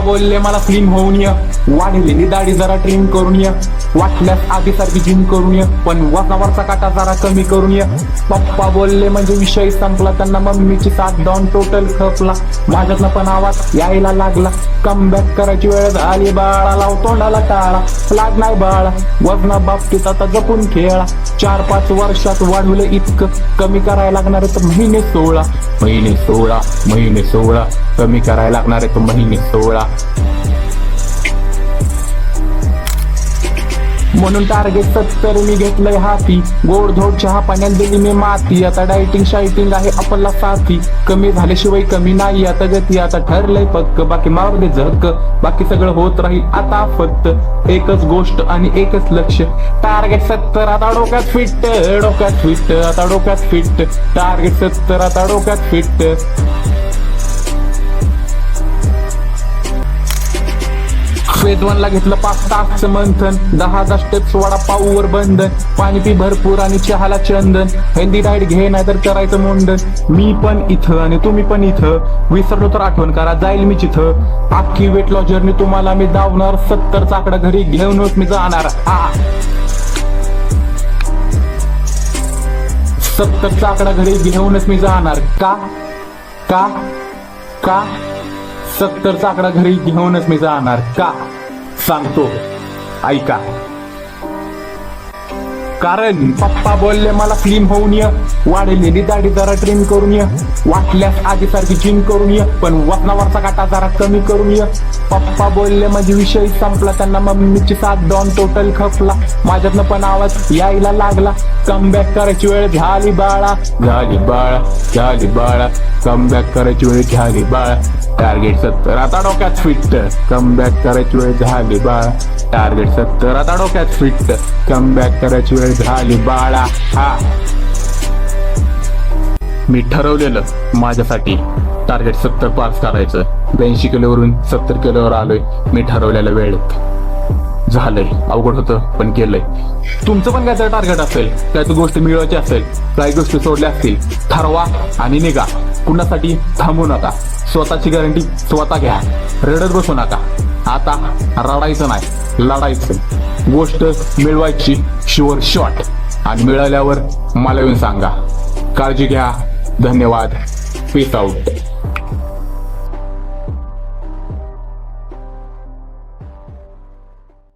बोलले मला स्लिम होऊन ये. वाढलेली दाढी जरा ट्रिम करून ये. वाटल्यास आधीसारखी जिम करून ये. पण वजनावरचा काटा जरा कमी करून ये. पप्पा बोलले म्हणजे विषय संपला. त्यांना मम्मीची साथ डाऊन टोटल खपला. माझ्यातनं पण आवाज यायला लागला. कमबॅक करायची वेळ झाली. बाळा लाव तोंडाला टाळा. लाग नाही बाळा. वजना बाबतीत आता जपून खेळा. चार पाच वर्षात वाढवलं इतकं. कमी करायला लागणार आहे तर महिने सोळा. महिने सोळा महिने सोळा. कमी करायला लागणार आहे तर महिने सोळा. म्हणून टार्गेट सत्तर मी घेतलंय हाती. गोड धोड चहा पाण्यात दिली मी माती. आता डायटिंग शायटिंग आहे आपला साथी. कमी झाल्याशिवाय कमी नाही. आता गती आता ठरलंय पक्क. बाकी मारू दे झक. बाकी सगळं होत राहील आता फक्त एकच गोष्ट आणि एकच लक्ष. टार्गेट सत्तर आता डोक्यात फिट डोक्यात फिट आता डोक्यात फिट टार्गेट सत्तर आता डोक्यात फिट वेदवनला घेतलं पाच तासचं मंथन. दहा दहा स्टेप्स वडा पाऊवर बंधन. पाणी पी भरपूर आणि चहाला चंदन. हेल्दी डाएट घे नाही तर करायचं मुंडन. मी पण इथं आणि तुम्ही पण इथं. विसरलो तर आठवण करा जाईल मी तिथं अख्खी वेट लॉस जर्नी तुम्हाला मी दावणार. सत्तर चाकडा घरी घेऊनच मी जाणार. आ सत्तर चाकडा घरी घेऊनच मी जाणार. का? का? का? सत्तर चाकडा घरी घेऊनच मी जाणार. का? सांगतो ऐका कारण पप्पा बोलले मला स्लिम होऊन ये. वाढलेली दाढी जरा ट्रिम करून ये. वाटल्यास आधीसारखी जिम करून ये. पण वजनावरचा काटा जरा कमी करून ये. पप्पा बोलले म्हणजे विषय संपला. त्यांना मम्मीची साथ डॉन टोटल खपला. माझ्यातनं पण आवाज यायला लागला. कमबॅक करायची वेळ झाली बाळा. झाली बाळा. झाली बाळा. कम बॅक करायची वेळ झाली बाळा. टार्गेट सत्तर. आता डोक्यात फिट कमबॅक करायची वेळ झाली बाळा. टार्गेट सत्तर. आता डोक्यात फिट कमबॅक करायची वेळ झाली बाळा. हा. मी ठरवलेलं माझ्यासाठी टार्गेट सत्तर पास करायचं. ब्याऐंशी किलोवरून सत्तर किलोवर आलोय. मी ठरवलेल्या वेळेत झालंय. अवघड होतं पण केलंय तुमचं पण काय टार्गेट असेल. काही गोष्ट मिळवायची असेल. काही गोष्टी सोडल्या असतील. ठरवा आणि निघा. कुणासाठी थांबू नका. स्वतःची गॅरंटी स्वतः घ्या. रडत बसू नका. आता रडायचं नाही. लढायचं. गोष्ट मिळवायची शुअर शॉट आणि मिळाल्यावर मला येऊन सांगा. काळजी घ्या. धन्यवाद. Peace out